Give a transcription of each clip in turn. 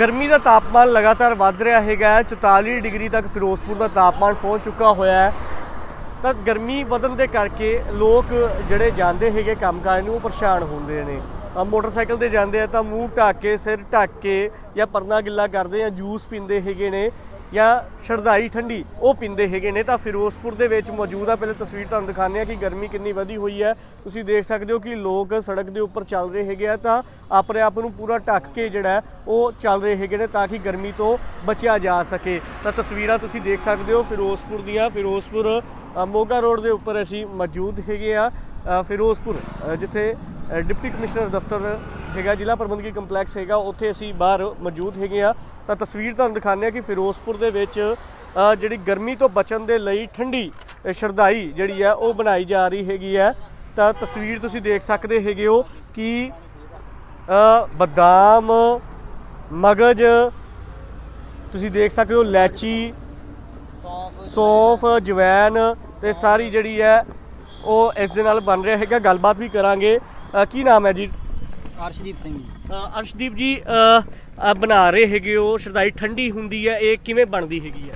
ਗਰਮੀ ਦਾ ਤਾਪਮਾਨ ਲਗਾਤਾਰ ਵੱਧ ਰਿਹਾ ਹੈਗਾ ਹੈ। 44 ਡਿਗਰੀ ਤੱਕ ਫਿਰੋਜ਼ਪੁਰ ਦਾ ਤਾਪਮਾਨ ਪਹੁੰਚ ਚੁੱਕਾ ਹੋਇਆ ਹੈ ਤਾਂ ਗਰਮੀ ਵਧਣ ਦੇ ਕਰਕੇ ਲੋਕ ਜਿਹੜੇ ਜਾਂਦੇ ਹੈਗੇ ਕੰਮਕਾਜ ਨੂੰ ਉਹ ਪਰੇਸ਼ਾਨ ਹੁੰਦੇ ਨੇ। ਅ, ਮੋਟਰਸਾਈਕਲ ਤੇ ਜਾਂਦੇ ਆ ਤਾਂ ਮੂੰਹ ਢੱਕ ਕੇ ਸਿਰ ਢੱਕ ਕੇ ਜਾਂ ਪਰਨਾ ਗਿੱਲਾ ਕਰਦੇ ਆ ਜੂਸ ਪੀਂਦੇ ਹੈਗੇ ਨੇ ਜਾਂ ਸ਼ਰਦਾਈ ਠੰਡੀ ਉਹ ਪੀਂਦੇ ਹੈਗੇ ਨੇ ਤਾਂ ਫਿਰੋਜ਼ਪੁਰ ਦੇ ਵਿੱਚ ਮੌਜੂਦ ਆ। ਪਹਿਲੇ ਤਸਵੀਰ ਤੁਹਾਨੂੰ ਦਿਖਾਉਂਦੇ ਆ ਕਿ ਗਰਮੀ ਕਿੰਨੀ ਵਧੀ ਹੋਈ ਹੈ। ਤੁਸੀਂ ਦੇਖ ਸਕਦੇ ਹੋ ਕਿ ਲੋਕ ਸੜਕ ਦੇ ਉੱਪਰ ਚੱਲ ਰਹੇ ਹੈਗੇ ਆ ਤਾਂ ਆਪਣੇ ਆਪ ਨੂੰ ਪੂਰਾ ਢੱਕ ਕੇ ਜਿਹੜਾ ਉਹ ਚੱਲ ਰਹੇ ਹੈਗੇ ਨੇ ਤਾਂ ਕਿ ਗਰਮੀ ਤੋਂ ਬਚਿਆ ਜਾ ਸਕੇ। ਤਾਂ ਤਸਵੀਰਾਂ ਤੁਸੀਂ ਦੇਖ ਸਕਦੇ ਹੋ ਫਿਰੋਜ਼ਪੁਰ ਦੀਆਂ। ਫਿਰੋਜ਼ਪੁਰ ਮੋਗਾ ਰੋਡ ਦੇ ਉੱਪਰ ਅਸੀਂ ਮੌਜੂਦ ਹੈਗੇ ਆ ਫਿਰੋਜ਼ਪੁਰ ਜਿੱਥੇ ਡਿਪਟੀ ਕਮਿਸ਼ਨਰ ਦਫ਼ਤਰ ਹੈਗਾ ਜ਼ਿਲ੍ਹਾ ਪ੍ਰਬੰਧਕੀ ਕੰਪਲੈਕਸ ਹੈਗਾ ਉੱਥੇ ਅਸੀਂ ਬਾਹਰ ਮੌਜੂਦ ਹੈਗੇ ਆ। ਤਾਂ ਤਸਵੀਰ ਤੁਹਾਨੂੰ ਦਿਖਾਉਂਦੇ ਆ ਕਿ ਫਿਰੋਜ਼ਪੁਰ ਦੇ ਵਿੱਚ ਜਿਹੜੀ ਗਰਮੀ ਤੋਂ ਬਚਣ ਦੇ ਲਈ ਠੰਡੀ ਅ, ਸ਼ਰਦਾਈ ਜਿਹੜੀ ਆ ਉਹ ਬਣਾਈ ਜਾ ਰਹੀ ਹੈਗੀ ਹੈ ਤਾਂ ਤਸਵੀਰ ਤੁਸੀਂ ਦੇਖ ਸਕਦੇ ਹੈਗੇ ਹੋ ਕਿ ਬਦਾਮ ਮਗਜ ਤੁਸੀਂ ਦੇਖ ਸਕਦੇ ਹੋ ਲੈਚੀ ਸੌਂਫ ਜਵੈਨ ਤੇ ਸਾਰੀ ਜਿਹੜੀ ਹੈ ਉਹ ਇਸ ਦੇ ਨਾਲ ਬਣ ਰਿਹਾ ਹੈਗਾ। ਗੱਲਬਾਤ ਵੀ ਕਰਾਂਗੇ। ਅ, ਕੀ ਨਾਮ ਹੈ ਜੀ? ਅਰਸ਼ਦੀਪ ਸਿੰਘ ਜੀ। ਅ, ਅਰਸ਼ਦੀਪ ਜੀ ਅ, ਅ, ਬਣਾ ਰਹੇ ਹੈਗੇ ਹੋ। ਸ਼ਰਦਾਈ ਠੰਡੀ ਹੁੰਦੀ ਹੈ। ਇਹ ਕਿਵੇਂ ਬਣਦੀ ਹੈਗੀ ਹੈ?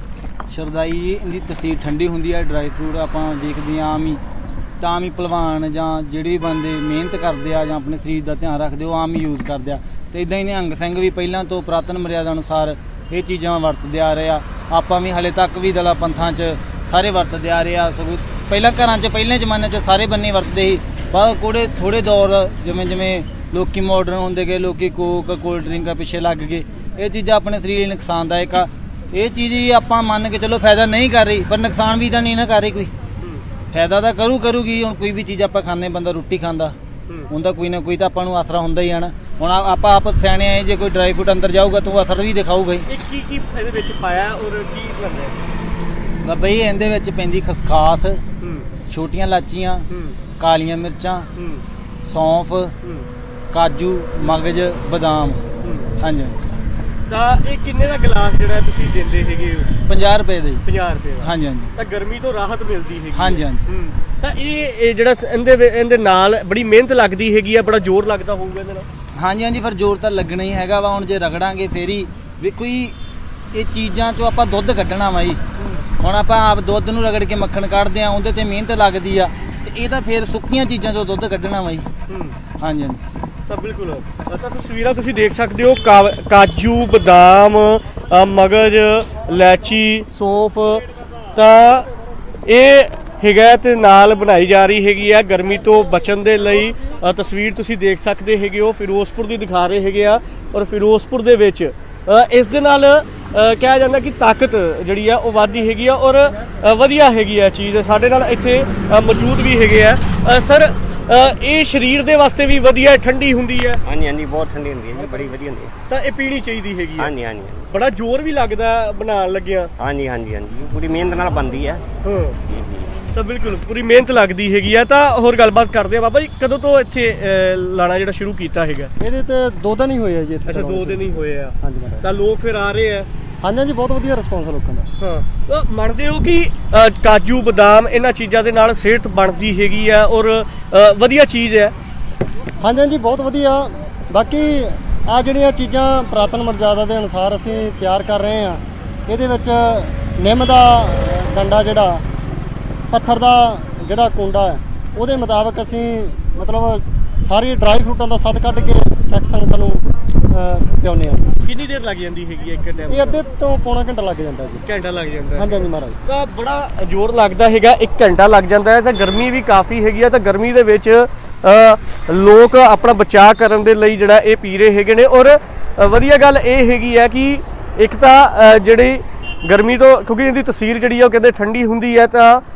ਸ਼ਰਦਾਈ ਜੀ ਇਹਦੀ ਤਸੀਰ ਠੰਡੀ ਹੁੰਦੀ ਹੈ। ਡਰਾਈ ਫਰੂਟ ਆਪਾਂ ਦੇਖਦੇ ਹਾਂ ਆਮ ਹੀ। ਤਾਂ ਆਮ ਹੀ ਪਹਿਲਵਾਨ ਜਾਂ ਜਿਹੜੇ ਵੀ ਬੰਦੇ ਮਿਹਨਤ ਕਰਦੇ ਆ ਜਾਂ ਆਪਣੇ ਸਰੀਰ ਦਾ ਧਿਆਨ ਰੱਖਦੇ ਉਹ ਆਮ ਹੀ ਯੂਜ਼ ਕਰਦੇ ਆ। ਤੇ ਇਦਾਂ ਹੀ ਨਿਹੰਗ ਸਿੰਘ ਵੀ ਪਹਿਲਾਂ ਤੋਂ ਪੁਰਾਤਨ ਮਰਿਆਦਾ ਅਨੁਸਾਰ ਇਹ ਚੀਜ਼ਾਂ ਵਰਤਦੇ ਆ ਰਹੇ ਆ। ਆਪਾਂ ਵੀ ਹਲੇ ਤੱਕ ਵੀ ਦਲਾ ਪੰਥਾਂ 'ਚ ਸਾਰੇ ਵਰਤਦੇ ਆ ਰਹੇ ਆ ਸਗੋਂ ਪਹਿਲਾਂ ਘਰਾਂ 'ਚ ਪਹਿਲੇ ਜ਼ਮਾਨੇ 'ਚ ਸਾਰੇ ਬੰਨੇ ਵਰਤਦੇ ਸੀ। ਪਰ ਕੋੜੇ ਥੋੜੇ ਦੌਰ ਜਿਵੇਂ ਜਿਵੇਂ ਲੋਕੀ ਮਾਡਰਨ ਹੁੰਦੇ ਗਏ ਲੋਕੀ ਕੋਕ ਕੋਲਡ ਡਰਿੰਕਾਂ ਪਿੱਛੇ ਲੱਗ ਗਏ। ਇਹ ਚੀਜ਼ਾਂ ਆਪਣੇ ਸਰੀਰ ਲਈ ਨੁਕਸਾਨਦਾਇਕ ਆ। ਇਹ ਚੀਜ਼ ਹੀ ਆਪਾਂ ਮੰਨ ਕੇ ਚਲੋ ਫਾਇਦਾ ਨਹੀਂ ਕਰ ਰਹੀ ਪਰ ਨੁਕਸਾਨ ਵੀ ਤਾਂ ਨਹੀਂ ਨਾ ਕਰ ਰਹੀ ਕੋਈ। ਫਾਇਦਾ ਤਾਂ ਕਰੂ ਕਰੂਗੀ ਹੁਣ ਕੋਈ ਵੀ ਚੀਜ਼ ਆਪਾਂ ਖਾਂਦੇ ਬੰਦਾ ਰੋਟੀ ਖਾਂਦਾ ਉਹਦਾ ਕੋਈ ਨਾ ਕੋਈ ਤਾਂ ਆਪਾਂ ਨੂੰ ਆਸਰਾ ਹੁੰਦਾ ਹੀ ਆ ਨਾ। ਹੁਣ ਆਪਾਂ ਆਪ ਸਿਆਣੇ ਆਏ ਜੇ ਕੋਈ ਡਰਾਈ ਫਰੂਟ ਅੰਦਰ ਜਾਊਗਾ ਤਾਂ ਉਹ ਅਸਰ ਵੀ ਦਿਖਾਊਗਾ ਹੀ। ਇਹ ਕੀ ਕੀ ਇਹਦੇ ਵਿੱਚ ਪਾਇਆ ਔਰ ਕੀ ਬਣ ਰਿਹਾ ਬਾਬਾ ਜੀ ਇਹਦੇ ਵਿੱਚ ਪੈਂਦੀ ਖਸਖਾਸ ਹੂੰ। ਛੋਟੀਆਂ ਲਾਚੀਆਂ ਹੂੰ। ਕਾਲੀਆਂ ਮਿਰਚਾਂ ਹੂੰ। ਸੌਂਫ ਹੂੰ। ਕਾਜੂ ਮਗਜ ਬਦਾਮ। ਹੂੰ। ਹਾਂਜੀ। ਤਾਂ ਇਹ ਕਿੰਨੇ ਦਾ ਗਲਾਸ ਜਿਹੜਾ ਤੁਸੀਂ ਦਿੰਦੇ ਹੈਗੇ ਹੋ? 50 ਰੁਪਏ ਦੇ ਜੀ। 50 ਰੁਪਏ ਦਾ। ਹਾਂਜੀ ਹਾਂਜੀ। ਤਾਂ ਗਰਮੀ ਤੋਂ ਰਾਹਤ ਮਿਲਦੀ ਹੈਗੀ। ਹਾਂਜੀ, ਹਾਂਜੀ। ਤਾਂ ਇਹ ਇਹ ਜਿਹੜਾ ਇਹਦੇ ਇਹਦੇ ਨਾਲ ਬੜੀ ਮਿਹਨਤ ਲੱਗਦੀ ਹੈਗੀ ਆ ਬੜਾ ਜ਼ੋਰ ਲੱਗਦਾ ਹੋਊਗਾ ਇਹਦੇ ਨਾਲ? ਹਾਂਜੀ ਹਾਂਜੀ ਫਿਰ ਜ਼ੋਰ ਤਾਂ ਲੱਗਣਾ ਹੀ ਹੈਗਾ ਵਾ ਹੁਣ ਜੇ ਰਗੜਾਂਗੇ ਫੇਰ ਹੀ। ਵੇਖੋ ਜੀ ਇਹ ਚੀਜ਼ਾਂ ਚੋਂ ਆਪਾਂ ਦੁੱਧ ਕੱਢਣਾ ਵਾ ਜੀ। ਹੁਣ ਆਪਾਂ ਆਪ ਦੁੱਧ ਨੂੰ ਰਗੜ ਕੇ ਮੱਖਣ ਕੱਢਦੇ ਆ ਉਹਦੇ ਤੇ ਮਿਹਨਤ ਲੱਗਦੀ ਆ ਤੇ ਇਹ ਤਾਂ ਫੇਰ ਸੁੱਕੀਆਂ ਚੀਜ਼ਾਂ ਚੋਂ ਦੁੱਧ ਕੱਢਣਾ ਵਾ ਜੀ। ਹਾਂਜੀ ਹਾਂਜੀ। ਤਾਂ ਬਿਲਕੁਲ। ਤਾਂ ਤਸਵੀਰਾਂ ਤੁਸੀਂ ਦੇਖ ਸਕਦੇ ਹੋ ਕਾ- ਕਾਜੂ ਬਦਾਮ ਅ, ਮਗਜ ਇਲਾਚੀ ਸੌਂਫ। ਤਾਂ ਇਹ ਹੈਗਾ ਤੇ ਨਾਲ ਬਣਾਈ ਜਾ ਰਹੀ ਹੈਗੀ ਆ ਗਰਮੀ ਤੋਂ ਬਚਣ ਦੇ ਲਈ। ਤਸਵੀਰ ਤੁਸੀਂ ਦੇਖ ਸਕਦੇ ਹੈਗੇ ਹੋ ਫਿਰੋਜ਼ਪੁਰ ਦੀ ਦਿਖਾ ਰਹੇ ਹੈਗੇ ਆ ਔਰ ਫਿਰੋਜ਼ਪੁਰ ਦੇ ਵਿੱਚ ਇਸ ਦੇ ਨਾਲ ਕਿਹਾ ਜਾਂਦਾ ਕਿ ਤਾਕਤ ਜਿਹੜੀ ਆ ਉਹ ਵੱਧਦੀ ਹੈਗੀ ਆ ਔਰ ਵਧੀਆ ਹੈਗੀ ਆ ਚੀਜ਼। ਸਾਡੇ ਨਾਲ ਇੱਥੇ ਮੌਜੂਦ ਵੀ ਹੈਗੇ ਆ। ਸਰ ਇਹ ਸਰੀਰ ਦੇ ਵਾਸਤੇ ਵੀ ਵਧੀਆ ਠੰਡੀ ਹੁੰਦੀ ਹੈ? ਹਾਂਜੀ ਹਾਂਜੀ ਬਹੁਤ ਠੰਡੀ ਹੁੰਦੀ ਹੈ ਜੀ ਬੜੀ ਵਧੀਆ ਹੁੰਦੀ ਹੈ। ਤਾਂ ਇਹ ਪੀਣੀ ਚਾਹੀਦੀ ਹੈਗੀ ਹੈ? ਹਾਂਜੀ ਹਾਂਜੀ। ਬੜਾ ਜ਼ੋਰ ਵੀ ਲੱਗਦਾ ਬਣਾਉਣ ਲੱਗਿਆ। ਹਾਂਜੀ ਹਾਂਜੀ ਹਾਂਜੀ। ਪੂਰੀ ਮਿਹਨਤ ਨਾਲ ਬਣਦੀ ਹੈ। ਹਾਂ। ਤਾਂ ਬਿਲਕੁਲ ਪੂਰੀ ਮਿਹਨਤ ਲੱਗਦੀ ਹੈਗੀ ਆ। ਤਾਂ ਹੋਰ ਗੱਲਬਾਤ ਕਰਦੇ ਆ ਬਾਬਾ ਜੀ ਕਦੋਂ ਤੋਂ ਇੱਥੇ ਅ, ਲਾਣਾ ਜਿਹੜਾ ਸ਼ੁਰੂ ਕੀਤਾ ਹੈਗਾ? ਇਹਦੇ ਤੇ ਦੋ ਦਿਨ ਹੀ ਹੋਏ ਆ ਜੀ ਇੱਥੇ ਅੱਛਾ ਦੋ ਦਿਨ ਹੀ ਹੋਏ ਆ। ਹਾਂਜੀ ਮਹਾਰਾਜ। ਤਾਂ ਲੋਕ ਫਿਰ ਆ ਰਹੇ ਆ। ਹਾਂਜੀ ਹਾਂਜੀ ਬਹੁਤ ਵਧੀਆ ਰਿਸਪੌਂਸ ਆ ਲੋਕਾਂ ਦਾ। ਹਾਂ। ਤਾਂ ਮੰਨਦੇ ਹੋ ਕਿ ਕਾਜੂ ਬਦਾਮ ਇਹਨਾਂ ਚੀਜ਼ਾਂ ਦੇ ਨਾਲ ਸਿਹਤ ਬਣਦੀ ਹੈਗੀ ਆ ਔਰ ਵਧੀਆ ਚੀਜ਼ ਹੈ ਹਾਂਜੀ ਹਾਂਜੀ ਬਹੁਤ ਵਧੀਆ। ਬਾਕੀ ਆ ਜਿਹੜੀਆਂ ਚੀਜ਼ਾਂ ਪ੍ਰਾਤਨ ਮਰਜ਼ਾਦਾ ਦੇ ਅਨੁਸਾਰ ਅਸੀਂ ਤਿਆਰ ਕਰ ਰਹੇ ਆ ਇਹਦੇ ਵਿੱਚ ਨਿੰਮ ਦਾ ਡੰਡਾ ਜਿਹੜਾ ਪੱਥਰ ਦਾ ਜਿਹੜਾ ਕੁੰਡਾ ਹੈ ਉਹਦੇ ਮੁਤਾਬਕ ਅਸੀਂ ਮਤਲਬ ਸਾਰੀ ਡਰਾਈ ਫਰੂਟਾਂ ਦਾ ਸੱਤ ਕੱਢ ਕੇ ਸਿੱਖ ਸੰਗਤ ਨੂੰ ਅ, ਪਿਆਉਂਦੇ ਆ ਕਿੰਨੀ ਦੇਰ ਲੱਗ ਜਾਂਦੀ ਹੈਗੀ ਹੈ ਇੱਕ ਟਾਈਮ ਇਹ ਅੱਧੇ ਤੋਂ ਪੌਣਾ ਘੰਟਾ ਲੱਗ ਜਾਂਦਾ ਜੀ। ਘੰਟਾ ਲੱਗ ਜਾਂਦਾ ਹੈ। ਹਾਂਜੀ ਹਾਂਜੀ ਮਹਾਰਾਜ। ਤਾਂ ਬੜਾ ਜ਼ੋਰ ਲੱਗਦਾ ਹੈਗਾ 1 ਘੰਟਾ ਲੱਗ ਜਾਂਦਾ ਹੈ ਤਾਂ ਗਰਮੀ ਵੀ ਕਾਫੀ ਹੈਗੀ ਆ ਤਾਂ ਗਰਮੀ ਦੇ ਵਿੱਚ ਲੋਕ ਆਪਣਾ ਬਚਾਅ ਕਰਨ ਦੇ ਲਈ ਜਿਹੜਾ ਇਹ ਪੀ ਰਹੇ ਹੈਗੇ ਨੇ। ਔਰ ਵਧੀਆ ਗੱਲ ਇਹ ਹੈਗੀ ਆ ਕਿ ਇੱਕ ਤਾਂ ਜਿਹੜੀ ਗਰਮੀ ਤੋਂ ਕਿਉਂਕਿ ਇਹਦੀ ਤਸੀਰ ਜਿਹੜੀ ਆ ਉਹ ਕਹਿੰਦੇ ਠੰਡੀ ਹੁੰਦੀ ਹੈ ਤਾਂ